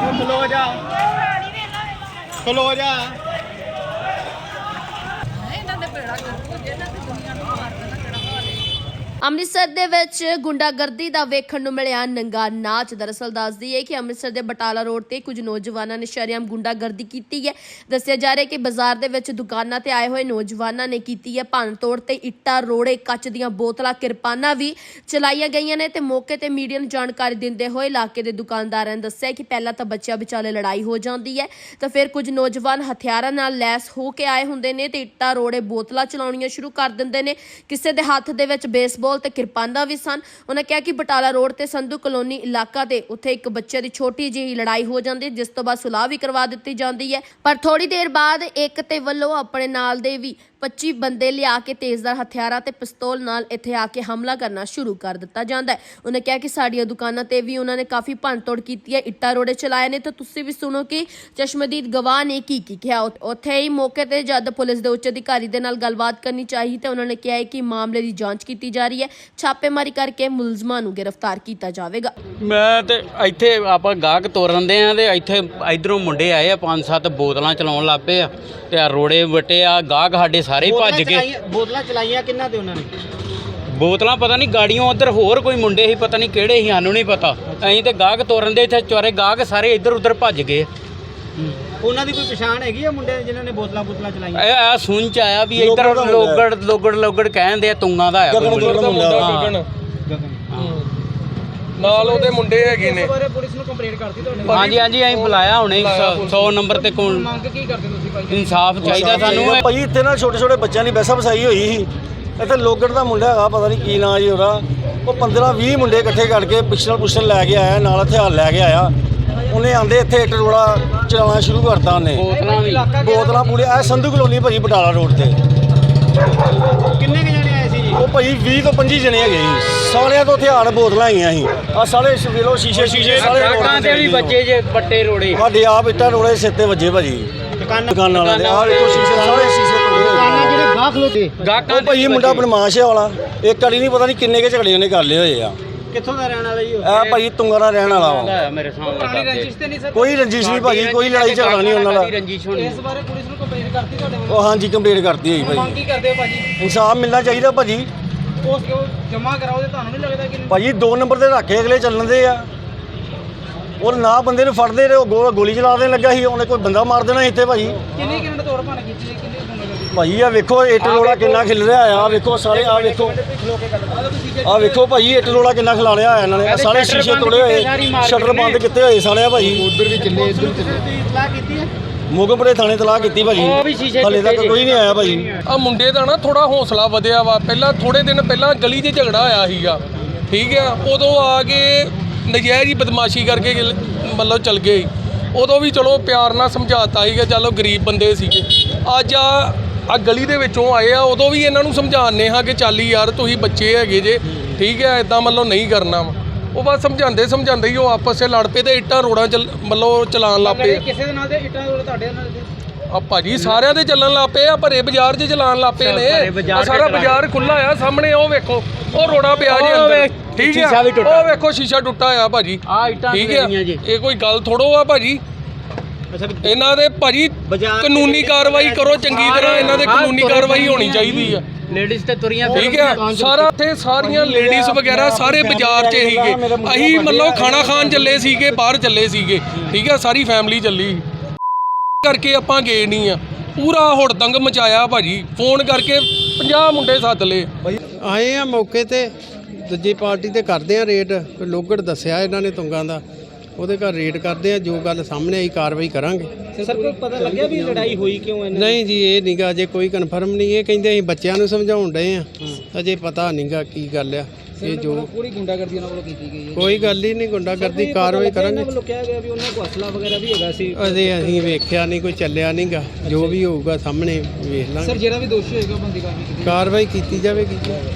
ਖਲੋ ਜਾ। ਖਲੋ ਜਾ। ਇਹਨਾਂ ਦੇ ਭੇੜਾ ਕਰ ਜੇ ਨਾ ਅੰਮ੍ਰਿਤਸਰ ਦੇ ਵਿੱਚ ਗੁੰਡਾਗਰਦੀ ਦਾ ਵੇਖਣ ਨੂੰ ਮਿਲਿਆ ਨੰਗਾ ਨਾਚ। ਦਰਅਸਲ ਦੱਸਦੀ ਹੈ ਕਿ ਅੰਮ੍ਰਿਤਸਰ ਦੇ ਬਟਾਲਾ ਰੋਡ ਤੇ ਕੁਝ ਨੌਜਵਾਨਾਂ ਨੇ ਸ਼ਰੇਆਮ ਗੁੰਡਾਗਰਦੀ ਕੀਤੀ ਹੈ। ਦੱਸਿਆ ਜਾ ਰਿਹਾ ਕਿ ਬਾਜ਼ਾਰ ਦੇ ਵਿੱਚ ਦੁਕਾਨਾਂ ਤੇ ਆਏ ਹੋਏ ਨੌਜਵਾਨਾਂ ਨੇ ਕੀਤੀ ਹੈ ਭੰਨ ਤੋੜ ਤੇ ਇੱਟਾਂ, ਰੋੜੇ, ਕੱਚ ਦੀਆਂ ਬੋਤਲਾਂ, ਕਿਰਪਾਨਾਂ ਵੀ ਚਲਾਈਆਂ ਗਈਆਂ ਨੇ ਤੇ ਮੌਕੇ ਤੇ ਮੀਡੀਆ ਨੂੰ ਜਾਣਕਾਰੀ ਦਿੰਦੇ ਹੋਏ ਇਲਾਕੇ ਦੇ ਦੁਕਾਨਦਾਰਾਂ ਨੇ ਦੱਸਿਆ ਕਿ ਪਹਿਲਾਂ ਤਾਂ ਬੱਚਿਆਂ ਵਿਚਾਲੇ ਲੜਾਈ ਹੋ ਜਾਂਦੀ ਹੈ ਤਾਂ ਫਿਰ ਕੁਝ ਨੌਜਵਾਨ ਹਥਿਆਰਾਂ ਨਾਲ ਲੈਸ ਹੋ ਕੇ ਆਏ ਹੁੰਦੇ ਨੇ ਤੇ ਇੱਟਾਂ, ਰੋੜੇ, ਬੋਤਲਾਂ ਚਲਾਉਣੀਆਂ ਸ਼ੁਰੂ ਕਰ ਦਿੰਦੇ ਨੇ। ਕਿਸੇ ਦੇ ਹੱਥ ਦੇ ਵਿੱਚ ਬੇਸਬਾਲ ਤੇ ਕਿਰਪਾਨਾਂ ਵੀ ਸਨ। ਉਹਨਾਂ ਕਿਹਾ ਕਿ ਬਟਾਲਾ ਰੋਡ ਤੇ ਸੰਧੂ ਕਲੋਨੀ ਇਲਾਕਾ ਦੇ ਉੱਥੇ ਇੱਕ ਬੱਚੇ ਦੀ ਛੋਟੀ ਜਿਹੀ ਲੜਾਈ ਹੋ ਜਾਂਦੀ, ਜਿਸ ਤੋਂ ਬਾਅਦ ਸੁਲਾਹ ਵੀ ਕਰਵਾ ਦਿੱਤੀ ਜਾਂਦੀ ਹੈ। ਪਰ ਥੋੜੀ ਦੇਰ ਬਾਅਦ ਇੱਕ ਤੇ ਵੱਲੋਂ ਆਪਣੇ ਨਾਲ ਦੇ ਵੀ 25 ਬੰਦੇ ਲਿਆ ਕੇ ਤੇਜ਼ਦਾਰ ਹਥਿਆਰਾਂ ਤੇ ਪਿਸਤੌਲ ਨਾਲ ਇੱਥੇ ਆ ਕੇ ਹਮਲਾ ਕਰਨਾ ਸ਼ੁਰੂ ਕਰ ਦਿੱਤਾ ਜਾਂਦਾ ਹੈ। ਉਹਨੇ ਕਿਹਾ ਕਿ ਸਾਡੀਆਂ ਦੁਕਾਨਾਂ ਤੇ ਵੀ ਉਹਨਾਂ ਨੇ ਕਾਫੀ ਭੰਨਤੋੜ ਕੀਤੀ ਹੈ, ਇੱਟਾਂ ਰੋੜੇ ਚਲਾਏ ਨੇ। ਤਾਂ ਤੁਸੀਂ ਵੀ ਸੁਣੋ ਕਿ ਚਸ਼ਮਦੀਦ ਗਵਾਹ ਨੇ ਕੀ ਕੀ ਕਿਹਾ। ਉੱਥੇ ਹੀ ਮੌਕੇ ਤੇ ਜਦ ਪੁਲਿਸ ਦੇ ਉੱਚ ਅਧਿਕਾਰੀ ਦੇ ਨਾਲ ਗੱਲਬਾਤ ਕਰਨੀ ਚਾਹੀ ਤੇ ਉਹਨਾਂ ਨੇ ਕਿਹਾ ਹੈ ਕਿ ਮਾਮਲੇ ਦੀ ਜਾਂਚ ਕੀਤੀ ਜਾ ਰਹੀ ਹੈ। ਛਾਪੇਮਾਰੀ ਕਰਕੇ ਮੁਲਜ਼ਮਾਂ ਨੂੰ ਗ੍ਰਿਫਤਾਰ ਕੀਤਾ ਜਾਵੇਗਾ। ਮੈਂ ਤੇ ਇੱਥੇ ਆਪਾਂ ਗਾਹਕ ਤੋਰਨ ਦੇ ਆ ਤੇ ਇੱਥੇ ਇਧਰੋਂ ਮੁੰਡੇ ਆਏ ਆ, ਪੰਜ ਸੱਤ ਬੋਤਲਾਂ ਚਲਾਉਣ ਲੱਗ ਪਏ ਆ। ਤੇ ਆ ਰੋੜੇ ਵਟੇ ਆ, ਗਾਹਕ ਸਾਡੇ ਸਾਰੇ ਭੱਜ ਗਏ। ਬੋਤਲਾਂ ਚਲਾਈਆਂ ਕਿੰਨਾ ਤੇ ਉਹਨਾਂ ਨੇ? ਬੋਤਲਾਂ ਪਤਾ ਨਹੀਂ ਗਾੜੀਆਂ ਉਧਰ ਹੋਰ ਕੋਈ ਮੁੰਡੇ ਸੀ ਪਤਾ ਨਹੀਂ ਕਿਹੜੇ ਸੀ ਸਾਨੂੰ ਨਹੀਂ ਪਤਾ। ਅਸੀਂ ਤੇ ਗਾਹਕ ਤੋਰਨ ਦੇ ਇੱਥੇ ਚੋਰੇ ਗਾਹਕ ਸਾਰੇ ਇੱਧਰ ਉੱਧਰ ਭੱਜ ਗਏ। ਉਹਨਾਂ ਦੀ ਕੋਈ ਪਛਾਣ ਹੈਗੀ ਆ ਮੁੰਡੇ ਜਿਨ੍ਹਾਂ ਨੇ ਬੋਤਲਾਂ ਬੋਤਲਾਂ ਚਲਾਈਆਂ? ਇਹ ਆ ਸੁਣ ਚ ਆਇਆ ਵੀ ਇੱਧਰ ਲੋਗੜ ਲੋਗੜ ਲੋਗੜ ਕਹਿੰਦੇ ਆ ਤੁੰਗਾ ਦਾ ਆ ਕੋਈ ਮੁੰਡਾ। ਹਾਂ। ਨਾਲ ਉਹਦੇ ਮੁੰਡੇ ਹੈਗੇ ਨੇ। ਬਾਰੇ ਪੁਲਿਸ ਨੂੰ ਕੰਪਲੇਂਟ ਕਰਤੀ ਤੁਹਾਡੇ ਹਾਂਜੀ ਹਾਂਜੀ ਅਸੀਂ ਬੁਲਾਇਆ ਹੁਣੇ 100 ਨੰਬਰ ਤੇ ਕੋਲ। ਮੰਗ ਕੀ ਕਰਦੇ ਤੁਸੀਂ? ਇਨਸਾਫ ਚਾਹੀਦਾ ਸਾਨੂੰ। ਭਾਈ ਇੱਥੇ ਨਾ ਛੋਟੇ ਛੋਟੇ ਬੱਚਿਆਂ ਦੀ ਵੈਸਾ ਵਸਾਈ ਹੋਈ ਸੀ। ਇੱਥੇ ਲੋਗੜ ਦਾ ਮੁੰਡਾ ਹੈਗਾ ਪਤਾ ਨਹੀਂ ਕੀ ਨਾਂ ਜੀ ਉਹਦਾ। ਉਹ 15 20 ਮੁੰਡੇ ਇਕੱਠੇ ਕਰਕੇ ਪਿਸਟਲ ਪੁਸਟਲ ਲੈ ਕੇ ਆਇਆ ਨਾਲ ਹਥਿਆਰ ਲੈ ਕੇ ਆਇਆ। ਉਹਨੇ ਆਂਦੇ ਇੱਥੇ ਇੱਟ ਰੋੜਾ ਚਲਾਉਣਾ ਸ਼ੁਰੂ ਕਰਤਾ ਉਹਨੇ। ਬੋਤਲਾਂ ਪੂਰੇ ਇਹ ਸੰਧੂ ਕਲੋਨੀ ਭਾਜੀ ਬਟਾਲਾ ਰੋਡ ਤੇ। ਕਿੰਨੇ ਕੁ ਜਣੇ ਆਏ ਸੀ ਜੀ? ਉਹ ਭਾਜੀ 20 ਤੋਂ 25 ਜਣੇ ਹੈਗੇ ਜੀ। ਸਾਰਿਆਂ ਤੋਂ ਹਥਿਆਰ ਬੋਤਲਾਂ ਆਈਆਂ ਸੀ। ਆ ਸਾਰੇ ਵੇਲੋ ਸ਼ੀਸ਼ੇ ਸ਼ੀਸ਼ੇ ਸਾਰੇ ਗਾਹਕਾਂ ਦੇ ਵੀ ਬੱਚੇ ਜੇ ਬੱਟੇ ਰੋੜੇ। ਸਾਡੇ ਆਪ ਇੱਟਾਂ ਰੋੜੇ ਸਿਰ ਤੇ ਵੱਜੇ ਭਾਜੀ। ਦੁਕਾਨ ਦੁਕਾਨਾਂ ਵਾਲਿਆਂ ਦੇ ਆਹ ਵੇਖੋ ਸ਼ੀਸ਼ੇ ਸਾਰੇ ਸ਼ੀਸ਼ੇ ਤੋੜੇ ਹੋਏ। ਆ। ਜਿਹੜੇ ਗਾਹਕ ਲੋਤੇ ਗਾਹਕਾਂ ਉਹ ਭਾਈ ਮੁੰਡਾ ਬਦਮਾਸ਼ ਹੈ ਵਾਲਾ। ਇੱਕ ਕੜੀ ਨਹੀਂ ਪਤਾ ਨਹੀਂ ਕਿੰਨੇ ਕੇ ਝਗੜੇ ਉਹਨੇ ਕਰ ਲਏ ਹੋਏ ਆ। ਕਿੱਥੋਂ ਦਾ ਰਹਿਣ ਵਾਲਾ ਜੀ ਉਹ? ਇਹ ਭਾਈ ਤੁੰਗਾ ਦਾ ਰਹਿਣ ਵਾਲਾ ਵਾ। ਦਾ ਮੇਰੇ ਸਾਹਮਣੇ ਪੁਰਾਣੀ ਕਰਦੇ ਰੰਜਿਸ਼ ਤੇ ਨਹੀਂ ਸਰ। ਕੋਈ ਰੰਜਿਸ਼ ਨਹੀਂ ਭਾਜੀ ਕੋਈ ਲੜਾਈ ਝਗੜਾ ਨਹੀਂ ਉਹਨਾਂ ਦਾ। ਰੰਜੀਸ਼ ਹੋਣੀ। ਇਸ ਬਾਰੇ ਪੁਲਿਸ ਨੂੰ ਕੰਪਲੇਂਟ ਕਰਤੀ ਤੁਹਾਡੇ ਵੱਲੋਂ? ਉਹ ਹਾਂਜੀ ਕੰਪਲੀਟ ਕਰਤੀ ਹੋਈ ਮੰਗ ਭਾਜੀ ਕੀ ਕਰਦੇ ਹੋ ਭਾਜੀ? ਇਨਸਾਫ ਮਿਲਣਾ ਚਾਹੀਦਾ ਭਾਜੀ। ਉਸ ਕਿਉਂ ਜਮਾ ਕਰਾਓ ਤੇ ਤੁਹਾਨੂੰ ਨਹੀਂ ਲੱਗਦਾ ਕਿ ਭਾਜੀ ਦੋ ਨੰਬਰ ਤੇ ਰੱਖੇ ਅਗਲੇ ਚੱਲਣ ਦੇ ਆ। ਉਹ ਨਾ ਬੰਦੇ ਨੂੰ ਫੜਦੇ ਰਹੇ ਉਹ ਗੋ- ਗੋਲੀ ਚਲਾ ਦੇਣ ਲੱਗਾ ਸੀ ਉਹਨੇ ਕੋਈ ਬੰਦਾ ਮਾਰ ਦੇਣਾ ਸੀ ਇੱਥੇ ਭਾਜੀ। ਕਿੰਨੀ ਕਿੰਨੇ ਤੋੜ ਭੰਨ ਕੀਤੀ ਜੀ ਕਿੰਨੇ ਗੁੰਡਾ ਕਰਦੀ ਭਾਜੀ ਆ ਵੇਖੋ ਇੱਟ ਰੋਲਾ ਕਿੰਨਾ ਖਿਲ ਰਿਹਾ ਆ ਆਹ ਵੇਖੋ ਸਾਰੇ ਆ ਵੇਖੋ। ਖਲੋ ਕੇ ਗੱਲ ਆ ਵੇਖੋ ਭਾਜੀ ਇੱਟ ਰੋਲਾ ਕਿੰਨਾ ਖਿਲਾ ਲਿਆ ਇਹਨਾਂ ਨੇ। ਆਹ ਸਾਰੇ ਸ਼ੀਸ਼ੇ ਤੋੜੇ ਹੋਏ ਸ਼ਟਰ ਬੰਦ ਕੀਤੇ ਹੋਏ ਸਾਲੇ ਆ ਭਾਜੀ। ਉਧਰ ਵੀ ਚੱਲੇ ਇੱਧਰ ਦੀ ਇਤਲਾਹ ਕੀਤੀ ਹੈ? ਮੋਗਮਪੁਰੇ ਥਾਣੇ ਤਲਾਹ ਕੀਤੀ ਭਾਜੀ। ਉਹ ਵੀ ਸ਼ੀਸ਼ੇ ਹਲੇ ਤੱਕ ਕੋਈ ਨਹੀਂ ਆਇਆ ਭਾਜੀ। ਆ ਮੁੰਡੇ ਦਾ ਨਾ ਥੋੜਾ ਹੌਸਲਾ ਵਧਿਆ ਵਾ। ਪਹਿਲਾਂ ਥੋੜੇ ਦਿਨ ਪਹਿਲਾਂ ਗਲੀ 'ਚ ਝਗੜਾ ਹੋਇਆ ਸੀਗਾ। ਠੀਕ ਆ ਉਦੋਂ ਆ ਕੇ ਨਜਾਇਜ਼ ਹੀ ਬਦਮਾਸ਼ੀ ਕਰਕੇ ਮਤਲਬ ਚਲ ਗਏ। ਉਦੋਂ ਵੀ ਚਲੋ ਪਿਆਰ ਨਾਲ ਸਮਝਾਤਾ ਸੀਗਾ ਚਲੋ ਗਰੀਬ ਬੰਦੇ ਸੀਗੇ। ਅੱਜ ਆ ਆ ਗਲੀ ਦੇ ਵਿੱਚੋਂ ਆਏ ਆ ਉਦੋਂ ਵੀ ਇਹਨਾਂ ਨੂੰ ਸਮਝਾਉਂਦੇ ਹਾਂ ਕਿ ਚੱਲ ਯਾਰ ਤੁਸੀਂ ਬੱਚੇ ਹੈਗੇ ਜੇ ਠੀਕ ਹੈ ਇਦਾਂ ਮਤਲਬ ਨਹੀਂ ਕਰਨਾ ਉਹ ਬਸ ਸਮਝਾਉਂਦੇ ਸਮਝਾਉਂਦੇ ਹੀ ਉਹ ਆਪਸ 'ਚ ਲੜ ਪਏ ਤੇ ਇੱਟਾਂ ਰੋੜਾਂ ਚੱਲ ਮਤਲਬ ਚਲਾਉਣ ਲੱਗ ਪਏ। ਕਿਸੇ ਦੇ ਨਾਲ ਦੇ ਇੱਟਾਂ ਤੋੜ ਤੁਹਾਡੇ ਨਾਲ ਆ ਭਾਜੀ ਸਾਰਿਆਂ ਦੇ ਚੱਲਣ ਲੱਗ ਪਏ ਆ ਭਰੇ ਬਾਜ਼ਾਰ 'ਚ ਚਲਾਣ ਲੱਗ ਪਏ ਨੇ। ਆਹ ਸਾਰਾ ਬਾਜ਼ਾਰ ਖੁੱਲਾ ਆ ਸਾਹਮਣੇ ਉਹ ਵੇਖੋ ਉਹ ਰੋੜਾ ਪਿਆ ਜੀ ਅੰਦਰ। ਠੀਕ ਆ? ਟੁੱਟਾ। ਉਹ ਵੇਖੋ ਸ਼ੀਸ਼ਾ ਟੁੱਟਾ ਆ ਭਾਜੀ। ਆ ਇੱਟਾਂ ਠੀਕ ਆ? ਜੀ। ਇਹ ਕੋਈ ਗੱਲ ਥੋੜੋ ਆ ਭਾਜੀ। ਇਹਨਾਂ ਦੇ ਭਾਜੀ ਕਾਨੂੰਨੀ ਕਾਰਵਾਈ ਕਰੋ ਚੰਗੀ ਤਰ੍ਹਾਂ ਇਹਨਾਂ ਦੇ ਕਾਨੂੰਨੀ ਕਾਰਵਾਈ ਹੋਣੀ ਚਾਹੀਦੀ ਆ। ਲੇਡੀਜ਼ ਤੇ ਤੁਰੀਆਂ ਠੀਕ ਹੈ ਸਾਰਾ ਇੱਥੇ ਸਾਰੀਆਂ ਲੇਡੀਜ਼ ਵਗੈਰਾ ਸਾਰੇ ਬਾਜ਼ਾਰ 'ਚ ਸੀਗੇ। ਅਸੀਂ ਮਤਲਬ ਖਾਣਾ ਖਾਣ ਚੱਲੇ ਸੀਗੇ ਬਾਹਰ ਚੱਲੇ ਸੀਗੇ। ਠੀਕ ਹੈ ਸਾਰੀ ਫੈਮਿਲੀ ਚੱਲੀ। ਕਰਕੇ ਆਪਾਂ ਗਏ ਨਹੀਂ ਆ। ਪੂਰਾ ਹੁੜਦੰਗ ਮਚਾਇਆ ਭਾਜੀ। ਫੋਨ ਕਰਕੇ 50 ਮੁੰਡੇ ਸੱਦ ਲਏ। ਆਏ ਆ ਮੌਕੇ ਤੇ ਦੂਜੀ ਪਾਰਟੀ ਤੇ ਕਰਦੇ ਆ ਰੇਡ ਲੋਗੜ ਦੱਸਿਆ ਇਹਨਾਂ ਨੇ ਤੁੰਗਾਂ ਦਾ। ਉਹਦੇ ਘਰ ਰੇਡ ਕਰਦੇ ਆ ਜੋ ਗੱਲ ਸਾਹਮਣੇ ਆਈ ਕਾਰਵਾਈ ਕਰਾਂਗੇ। ਸਰ ਕੋਈ ਪਤਾ ਲੱਗਿਆ ਵੀ ਲੜਾਈ ਹੋਈ ਕਿਉਂ ਇਹਨਾਂ ਨਹੀਂ ਜੀ ਇਹ ਨਹੀਂਗਾ ਅਜੇ ਕੋਈ ਕਨਫਰਮ ਨਹੀਂ। ਇਹ ਕਹਿੰਦੇ ਅਸੀਂ ਬੱਚਿਆਂ ਨੂੰ ਸਮਝਾਉਣ ਡਏ ਆ। ਅਜੇ ਪਤਾ ਨਹੀਂਗਾ ਕੀ ਗੱਲ ਆ। ਇਹ ਜੋ ਪੂਰੀ ਗੁੰਡਾਗਰਦੀ ਉਹਨਾਂ ਵੱਲੋਂ ਕੀਤੀ ਗਈ ਹੈ ਕੋਈ ਗੱਲ ਹੀ ਨਹੀਂ ਗੁੰਡਾਗਰਦੀ ਕਾਰਵਾਈ ਕਰਾਂਗੇ। ਵੱਲੋਂ ਕਿਹਾ ਗਿਆ ਵੀ ਉਹਨਾਂ ਕੋਲ ਅਸਲਾ ਵਗੈਰਾ ਵੀ ਹੈਗਾ ਸੀ। ਅਜੇ ਅਸੀਂ ਵੇਖਿਆ ਨਹੀਂ ਕੋਈ ਚੱਲਿਆ ਨਹੀਂਗਾ ਜੋ ਵੀ ਹੋਊਗਾ ਸਾਹਮਣੇ ਵੇਖ ਲਾਂਗੇ। ਜਿਹੜਾ ਵੀ ਦੋਸ਼ੀ ਹੋਏਗਾ ਬੰਦੀ ਕਾਰਵਾਈ ਕੀਤੀ ਜਾਵੇਗੀ